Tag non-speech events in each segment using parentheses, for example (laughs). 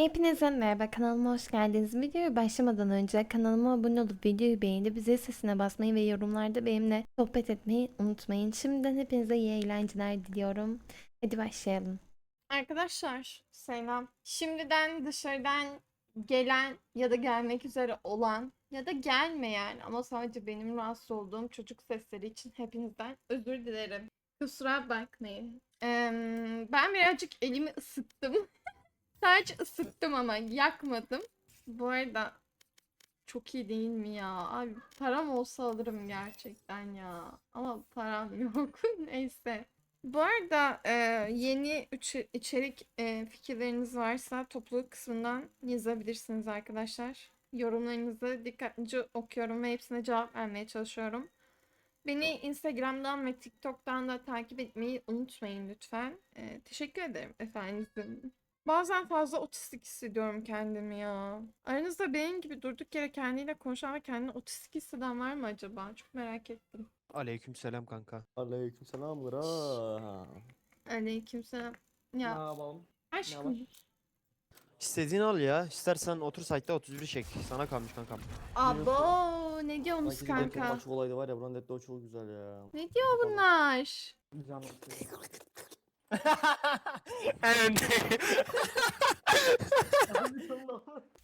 Hepinize merhaba kanalıma hoş geldiniz. Videoya başlamadan önce kanalıma abone olup videoyu beğenip zil sesine basmayı ve yorumlarda benimle sohbet etmeyi unutmayın. Şimdiden hepinize iyi eğlenceler diliyorum. Hadi başlayalım. Arkadaşlar selam. Şimdiden dışarıdan gelen ya da gelmek üzere olan ya da gelmeyen ama sadece benim rahatsız olduğum çocuk sesleri için hepinizden özür dilerim. Kusura bakmayın. Eee, ben birazcık elimi ısıttım. (laughs) Sadece ısıttım ama yakmadım. Bu arada çok iyi değil mi ya? Abi param olsa alırım gerçekten ya. Ama param (laughs) yok. Neyse. Bu arada e, yeni içe- içerik e, fikirleriniz varsa topluluk kısmından yazabilirsiniz arkadaşlar. Yorumlarınızı dikkatlice okuyorum ve hepsine cevap vermeye çalışıyorum. Beni Instagram'dan ve TikTok'tan da takip etmeyi unutmayın lütfen. E, teşekkür ederim efendim. Bazen fazla otistik hissediyorum kendimi ya. Aranızda benim gibi durduk yere kendiyle konuşan ve kendini otistik hisseden var mı acaba? Çok merak ettim. Aleykümselam kanka. Aleykümselam bro. Aleykümselam. Ne Ya yapalım? aşkım. İstediğini al ya. İstersen otur site'da 31 çek. Sana kalmış kankam. Abo ne diyorsunuz Sanki kanka. kanka? maç olaydı var ya buranın hep de o çok güzel ya. Ne diyor bunlar? Canım. (laughs)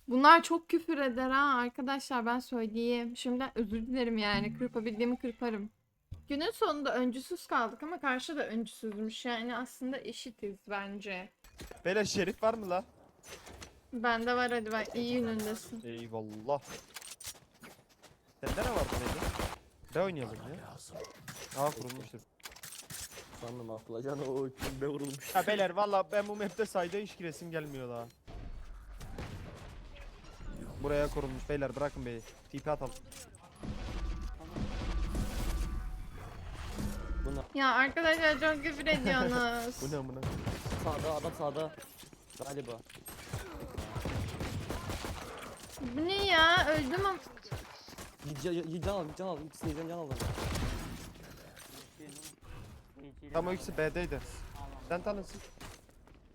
Bunlar çok küfür eder ha arkadaşlar ben söyleyeyim. Şimdiden özür dilerim yani kırpabildiğimi kırparım. Günün sonunda öncüsüz kaldık ama karşı da öncüsüzmüş yani aslında eşitiz bence. Beyler şerif var mı la? Bende var hadi bak iyi yönündesin. Eyvallah. Sende ne vardı neydi? Ne oynayalım ya? Aa kurulmuştur. Sandım atılacan o kimde vurulmuş. Ha beyler valla ben bu map'te sayda hiç giresim gelmiyor daha. Buraya kurulmuş beyler bırakın beni. TP atalım. Ya arkadaşlar çok küfür ediyorsunuz. (laughs) Bu ne amına? Sağda adam sağda. Galiba. Bu ne ya öldüm ama. Can, al, can al. İkisi de can al. Tam o ikisi B'deydi. Sen tanısın.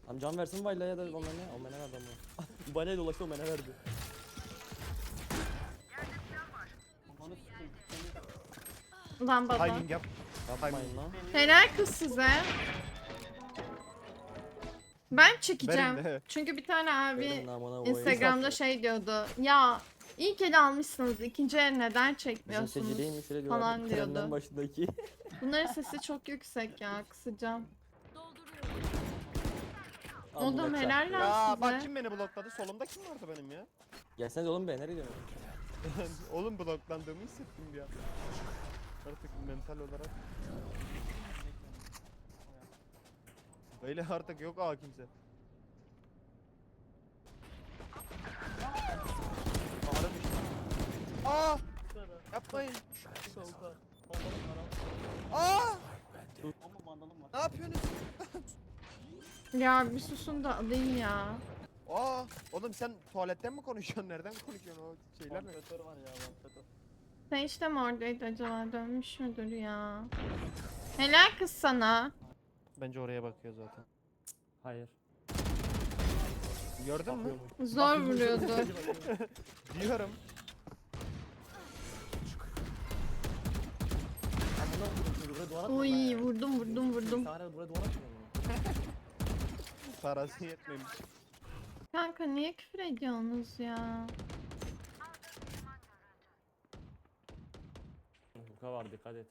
Tam can versin Vayla'ya da Omen'e. Omen'e verdi ama. (laughs) Vayla'ya dolaştı Omen'e verdi. Lan baba. Timing yap. Yapmayın lan. Helal kız size. Ben çekeceğim. De. Çünkü bir tane abi namına. Instagram'da şey diyordu. Ya ilk el almışsınız ikinci el neden Bizim çekmiyorsunuz? şöyle falan. Trenden diyordu. başındaki. (laughs) Bunların sesi çok yüksek ya kısacağım. Al Oğlum bunu helal lan Ya bak size. kim beni blokladı? Solumda kim vardı benim ya? Gelsene oğlum be nereye gidiyorsun? (laughs) Oğlum bloklandığımı hissettim ya. Artık mental olarak. Öyle artık yok aa kimse. Ağrımış. Aa! Yapmayın. Aa! Ne yapıyorsunuz? Ya bir susun da alayım ya. Aa! Oğlum sen tuvaletten mi konuşuyorsun? Nereden konuşuyorsun o şeyler mi? Sen işte mi oradaydı acaba dönmüş müdür ya? Helal kız sana. Bence oraya bakıyor zaten. Hayır. Gördün mü? Zor vuruyordu. (laughs) Diyorum. Duvar atma be. vurdum vurdum vurdum. Sana buraya duvar atma bunu. Parası yetmemiş. Kanka niye küfür ediyorsunuz ya? Huka var dikkat et.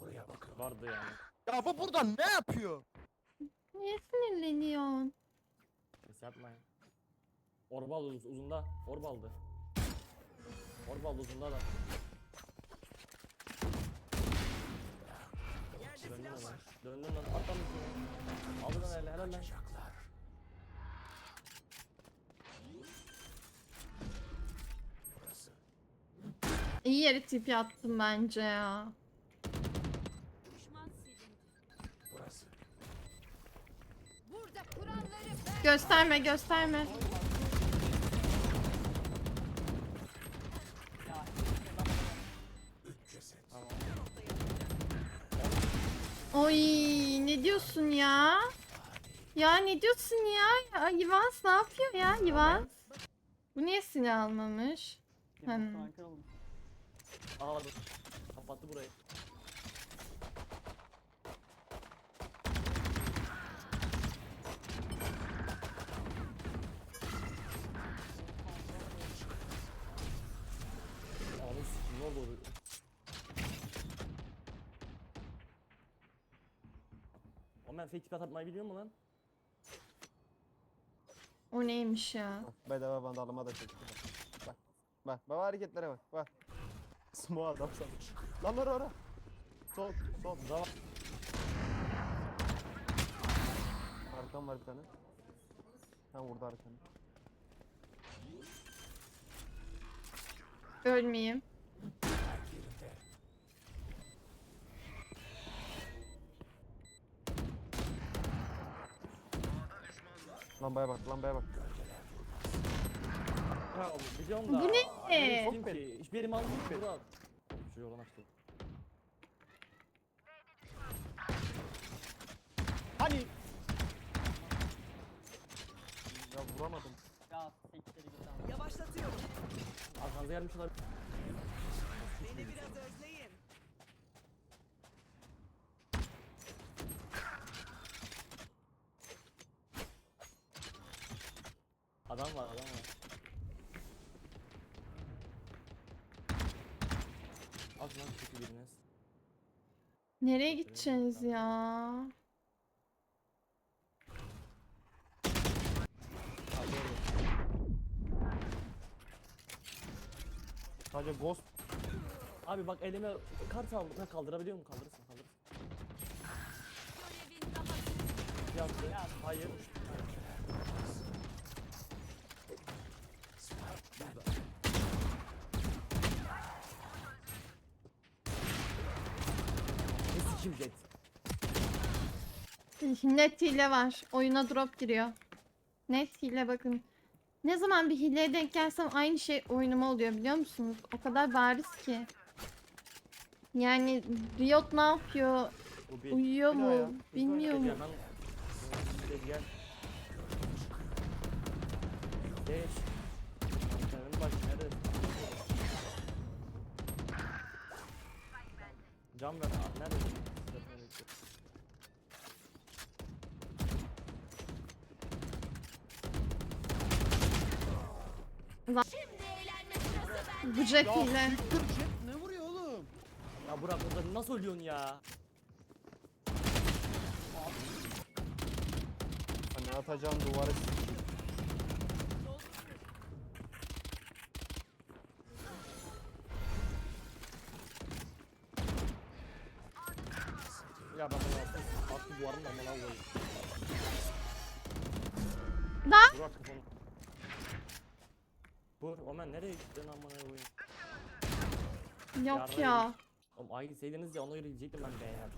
Buraya bakın. Vardı yani. Ya bu buradan ne yapıyor? Niye sinirleniyorsun? Ses yapmayın. Orbal uz uzunda. Orbaldı. Orbal uzunda da. Döndün lan. Döndün lan. At lan üstüne. Al lan hele helal lan. İyi yere tipi attım bence ya. Burada kuralları ben Gösterme gösterme. Oy ne diyorsun ya? Ya ne diyorsun ya? ya Yivas ne yapıyor ya Yivas? Bu niye silah almamış? Hmm. Ağladı. Kapattı burayı. Ağlı sikim ne oldu ben fake tip atmayı biliyor mu lan? O neymiş ya? Bak, Bedava bandalıma da çekti. Bak. Bak. Bak. Bak hareketlere bak. Bak. Smoke adam sana. Lan ora ora. Sol. Sol. Bravo. Arkam var bir tane. Ha vurdu arkanı. Ölmeyeyim. Lambaya bak. Lambaya bak. Ha oğlum biliyorum da. Bu ne? Gittim ki? Hiçbir yerim ki. Burada. Şu yoldan açtı. Hani? Ya vuramadım. Yavaşlatıyorum. Arkanıza gelmiş olabilir. Beni biraz özleyin. Adam var adam var. Az lan kötü biriniz. Nereye gideceksiniz ya? Sadece ghost. Abi bak elime kart aldım. Ha, kaldırabiliyor mu? Kaldırırsın kaldırırsın. Daha Yaptı. Hayır. Jet? Net hile var. Oyuna drop giriyor. Net hile bakın. Ne zaman bir hileye denk gelsem aynı şey oyunuma oluyor biliyor musunuz? O kadar bariz ki. Yani Riot ne yapıyor? Bir. Uyuyor Bir mu? Bilmiyor mu? Cam ver. Aa, Nerede? Şimdi eğlenme jet hile. Ne vuruyor oğlum? Ya Burak orada nasıl ölüyorsun ya? Hani atacağım duvarı sikeyim. Ya ben bunu attım. Attı duvarın amına koyayım. Lan! Burak. Vur Omen nereye gittin amına koyayım? Yok ya. Oğlum seydiniz ya ona göre gidecektim ben be.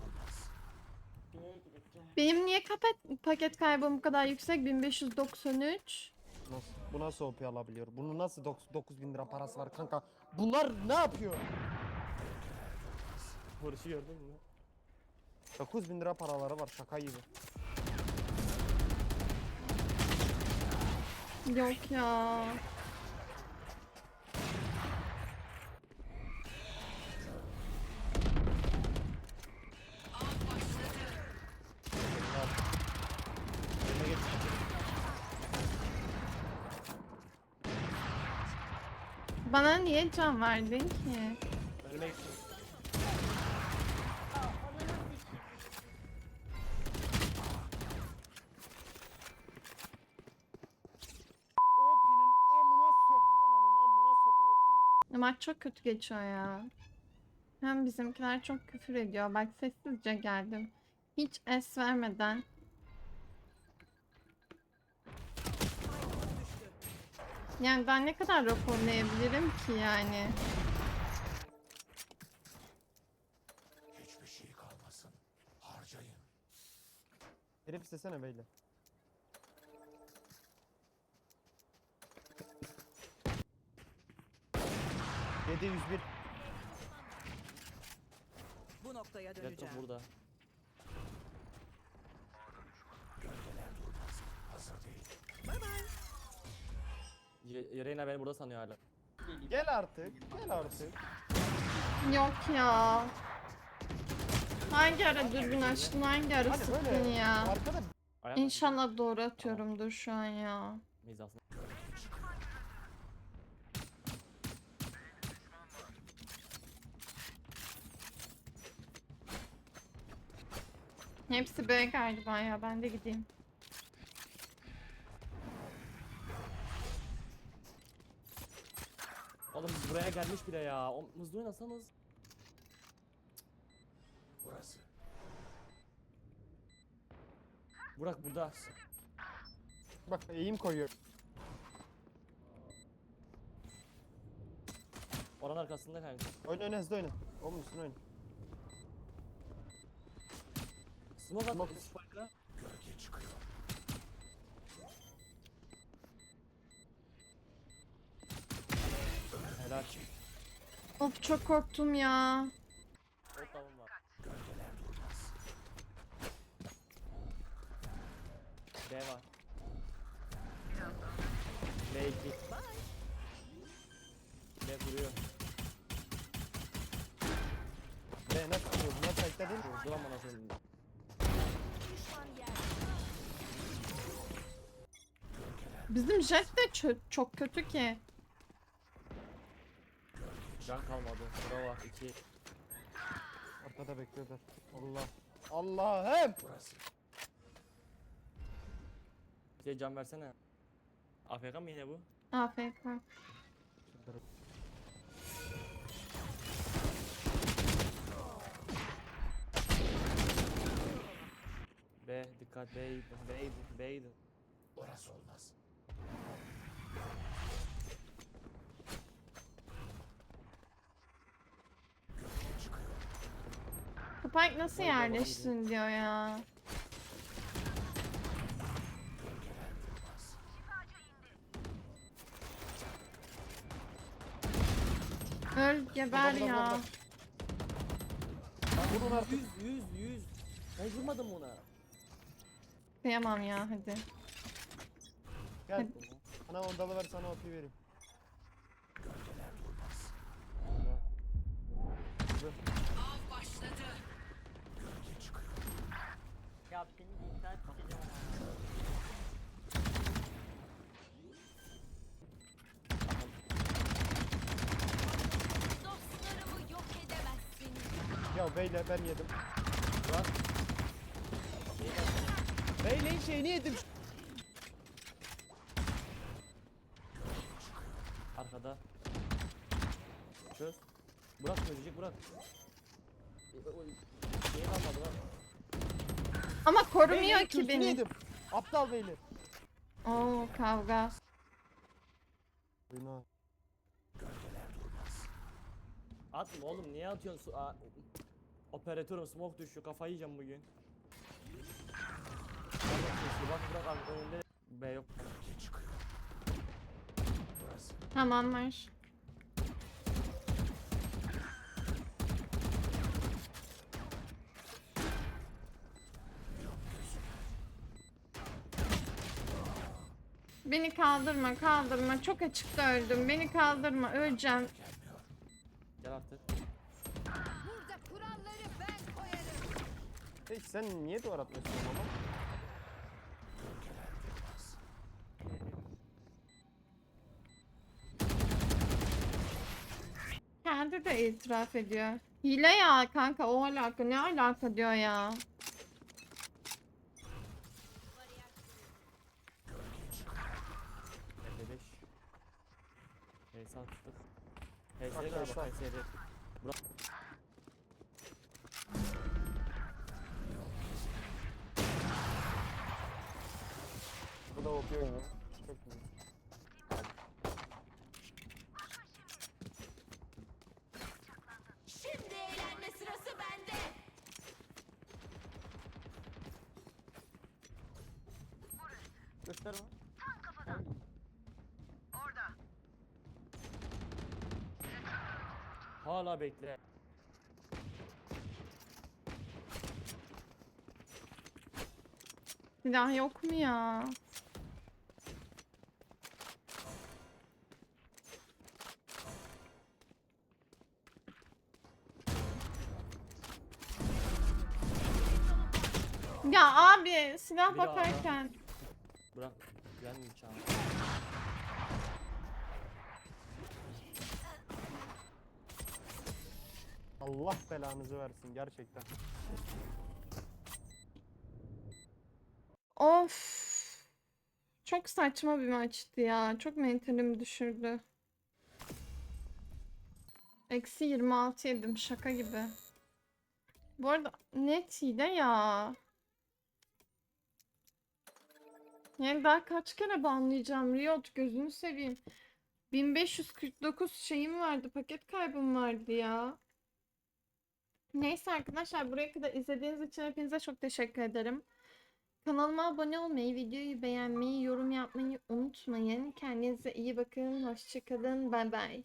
Benim niye paket, paket kaybım bu kadar yüksek? 1593. Nasıl? Bu nasıl OP alabiliyor? Bunun nasıl 9000 lira parası var kanka? Bunlar ne yapıyor? Vuruşu gördün mü? 9000 lira paraları var şaka gibi. Yok ya. Bana niye can verdin ki? Önüme git. OP'nin amına sok. Ananın amına sok OP'yi. Maç çok kötü geçiyor ya. Hem bizimkiler çok küfür ediyor. Bak sessizce geldim. Hiç es vermeden. Yani ben ne kadar raporlayabilirim ki yani? Herif istesene beyle. Yedi yüz bir. Bu noktaya Laptop döneceğim. burada. Ye- Reyna beni burada sanıyor hala. Gel artık. Gel artık. Yok ya. Hangi ara dürbün açtın? Hangi ara Hani sıktın böyle ya? arkada Ayak İnşallah doğru atıyorumdur şu an ya. Mizasını. Hepsi B galiba ya. Ben de gideyim. Oğlum buraya gelmiş bile ya. O hızlı oynasanız. Burak burada. bak eğim koyuyor. Oranın arkasında kanka. Oyna oyna hızlı oyna. Oğlum üstüne oyna. Smoke at. Smoke. Spike'la. Helal. Of çok korktum ya. O tamam var. B var. B2. B vuruyor. Ne nasıl? Vurdu lan bana senin. Düşman yer. Bizim jet de çok kötü ki. Can kalmadı. Bura var. 2. Arkada bekliyorlar. Allah. Allah'ım. Şey can versene. AFK mı yine bu? AFK. B dikkat B'ydi. B'ydi. B'ydi. Spike nasıl yerleşsin diyor ya. Öl geber Burada, burada, ya. Vurun artık. 100 100 100. Ben vurmadım ona. Kıyamam ya hadi. Gel. Bana ondalı ver sana OP vereyim. Dostlarımı yok edemezsin. Ya beyle ben yedim. Burak. Beyleyin şeyini yedim. Arkada. Çöz. Burak çözecek Burak. Niye kalmadı lan? Ama korumuyor Beyleyin ki beni. yedim. Aptal beyler. Oo kavga. Oyna. Atma oğlum niye atıyorsun? Su- Aa, Operatörüm smoke düşüyor kafayı yiyeceğim bugün. Bak Burak abi önünde B yok. Tamam var. Beni kaldırma, kaldırma. Çok açıkta öldüm. Beni kaldırma, öleceğim. Gel artık. Burada kuralları ben koyarım. Hey sen niye duvar atmıyorsun ama? Kendi de itiraf ediyor. Hile ya kanka o alaka ne alaka diyor ya. HS attık. HS Bak, galiba HS. HS'de. Bu da OP oynuyor. Çok iyi. Şimdi eğlenme sırası bende. Göster bana. hala bekle. Silah yok mu ya? Ya abi silah bakarken. Bırak. Gelmeyeceğim. Allah belanızı versin gerçekten. Of. Çok saçma bir maçtı ya. Çok mentalimi düşürdü. Eksi 26 yedim şaka gibi. Bu arada net hile ya. Yani daha kaç kere banlayacağım Riot gözünü seveyim. 1549 şeyim vardı paket kaybım vardı ya. Neyse arkadaşlar buraya kadar izlediğiniz için hepinize çok teşekkür ederim. Kanalıma abone olmayı, videoyu beğenmeyi, yorum yapmayı unutmayın. Kendinize iyi bakın. Hoşçakalın. Bay bay.